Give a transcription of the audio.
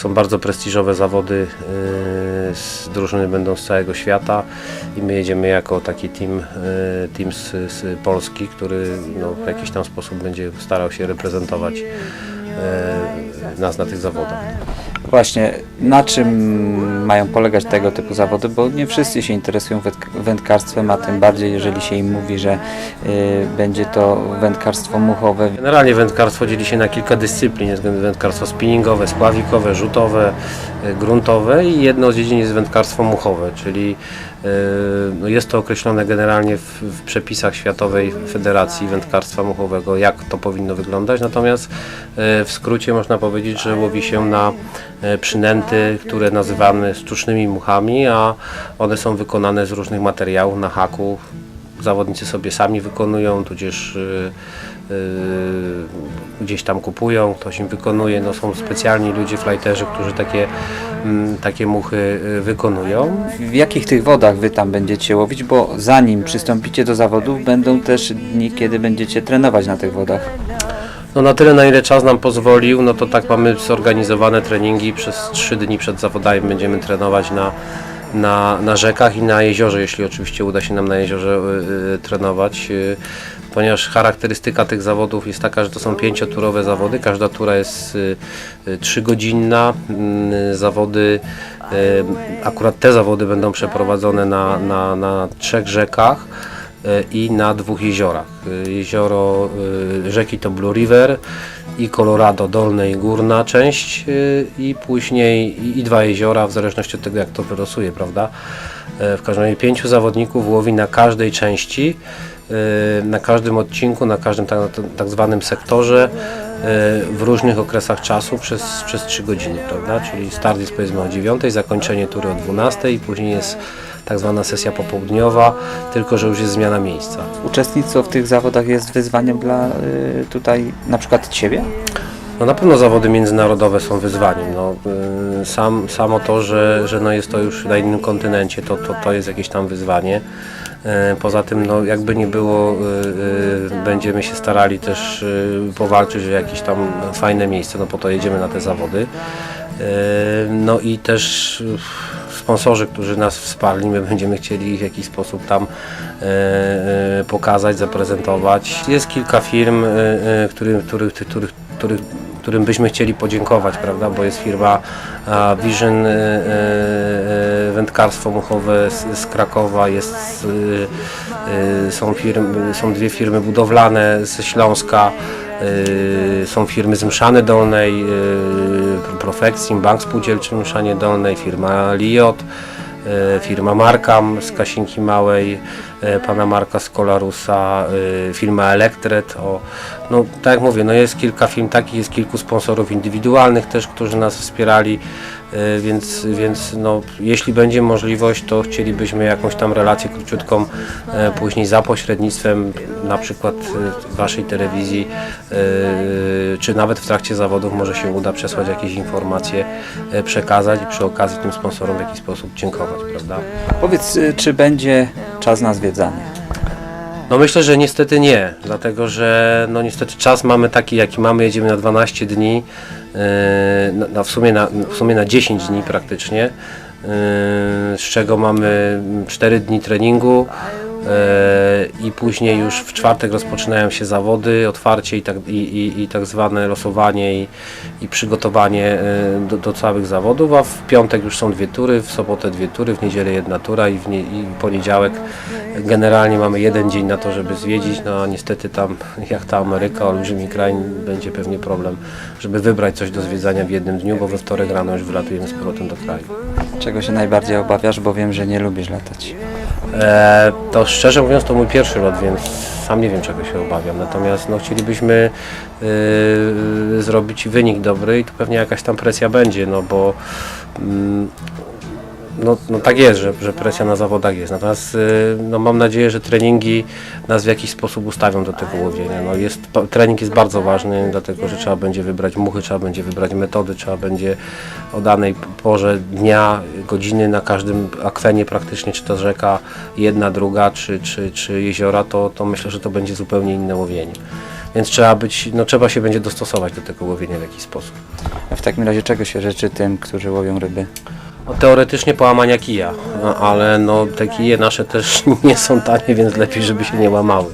Są bardzo prestiżowe zawody, z drużyny będą z całego świata i my jedziemy jako taki team, yy, team z, z Polski, który no, w jakiś tam sposób będzie starał się reprezentować yy, nas na tych zawodach. Właśnie, na czym mają polegać tego typu zawody, bo nie wszyscy się interesują wędk- wędkarstwem, a tym bardziej jeżeli się im mówi, że y, będzie to wędkarstwo muchowe. Generalnie wędkarstwo dzieli się na kilka dyscyplin. Jest wędkarstwo spinningowe, spławikowe, rzutowe, y, gruntowe i jedno z dziedzin jest wędkarstwo muchowe, czyli y, no jest to określone generalnie w, w przepisach Światowej Federacji Wędkarstwa Muchowego, jak to powinno wyglądać. Natomiast y, w skrócie można powiedzieć, że łowi się na przynęty, które nazywamy sztucznymi muchami, a one są wykonane z różnych materiałów na haku. Zawodnicy sobie sami wykonują, tudzież y, y, gdzieś tam kupują, ktoś im wykonuje. No, są specjalni ludzie, flighterzy, którzy takie, mm, takie muchy y, wykonują. W jakich tych wodach wy tam będziecie łowić, bo zanim przystąpicie do zawodów, będą też dni, kiedy będziecie trenować na tych wodach. No na tyle, na ile czas nam pozwolił, no to tak mamy zorganizowane treningi. Przez trzy dni przed zawodami będziemy trenować na, na, na rzekach i na jeziorze, jeśli oczywiście uda się nam na jeziorze y, y, trenować. Y, ponieważ charakterystyka tych zawodów jest taka, że to są pięcioturowe zawody. Każda tura jest y, trzygodzinna. Mm, Zawody, akurat te zawody będą przeprowadzone na, na, na trzech rzekach i na dwóch jeziorach. Jezioro e, rzeki to Blue River i Colorado dolna i górna część e, i później i, dwa jeziora w zależności od tego jak to wylosuje, prawda? E, W każdym razie pięciu zawodników łowi na każdej części, e, na każdym odcinku, na każdym tak, tak zwanym sektorze e, w różnych okresach czasu przez, przez 3 godziny, prawda? Czyli start jest powiedzmy o 9, zakończenie tury o 12 i później jest tak zwana sesja popołudniowa, tylko że już jest zmiana miejsca. Uczestnictwo w tych zawodach jest wyzwaniem dla y, tutaj na przykład Ciebie? No na pewno zawody międzynarodowe są wyzwaniem. No, y, sam, samo to, że, że no jest to już na innym kontynencie, to, to, to jest jakieś tam wyzwanie. Y, Poza tym, no, jakby nie było, będziemy się starali też powalczyć o jakieś tam fajne miejsce, no po to jedziemy na te zawody. No i też sponsorzy, którzy nas wsparli, my będziemy chcieli ich w jakiś sposób tam e, e, pokazać, zaprezentować. Jest kilka firm, e, którym, których, których, których, którym byśmy chcieli podziękować, prawda, bo jest firma Vision Wędkarstwo Muchowe z, Krakowa, jest, są, firmy, są dwie firmy budowlane ze Śląska, są firmy z Mszany Dolnej, Profexim, Bank Spółdzielczy Mszanie Dolnej, firma Liot, e, firma Markam z Kasinki Małej, e, pana Marka z Kolarusa, e, firma Elektret. O, no, tak jak mówię, no jest kilka firm takich, jest kilku sponsorów indywidualnych też, którzy nas wspierali, więc, więc no, jeśli będzie możliwość, to chcielibyśmy jakąś tam relację króciutką e, później za pośrednictwem na przykład e, waszej telewizji, e, czy nawet w trakcie zawodów może się uda przesłać jakieś informacje, e, przekazać i przy okazji tym sponsorom w jakiś sposób dziękować, prawda? Powiedz, czy będzie czas na zwiedzanie? No myślę, że niestety nie, dlatego że no niestety czas mamy taki jaki mamy, jedziemy na 12 dni, yy, na, na, w, sumie na, w sumie na 10 dni praktycznie, yy, z czego mamy 4 dni treningu i później już w czwartek rozpoczynają się zawody, otwarcie i tak, i, i, i tak zwane losowanie i, i przygotowanie yy, do, do całych zawodów, a w piątek już są dwie tury, w sobotę dwie tury, w niedzielę jedna tura i w, nie, i poniedziałek Generalnie mamy jeden dzień na to, żeby zwiedzić, no a niestety tam, jak ta Ameryka, olbrzymi kraj, będzie pewnie problem, żeby wybrać coś do zwiedzania w jednym dniu, bo we wtorek rano już wylatujemy z powrotem do kraju. Czego się najbardziej obawiasz, bo wiem, że nie lubisz latać. E, to szczerze mówiąc to mój pierwszy lot, więc sam nie wiem czego się obawiam. Natomiast no, chcielibyśmy y, zrobić wynik dobry i tu pewnie jakaś tam presja będzie, no bo mm, no, no tak jest, że, że presja na zawodach jest. Natomiast y, no, mam nadzieję, że treningi nas w jakiś sposób ustawią do tego łowienia. No, jest, trening jest bardzo ważny, dlatego że trzeba będzie wybrać muchy, trzeba będzie wybrać metody, trzeba będzie o danej porze dnia, godziny na każdym akwenie praktycznie, czy to rzeka jedna, druga, czy, czy, czy jeziora, to, to myślę, że to będzie zupełnie inne łowienie. więc trzeba być, no trzeba się będzie dostosować do tego łowienia w jakiś sposób. A w takim razie czego się życzy tym, którzy łowią ryby? No, teoretycznie połamania kija, no, ale no, te kije nasze też nie są tanie, więc lepiej, żeby się nie łamały.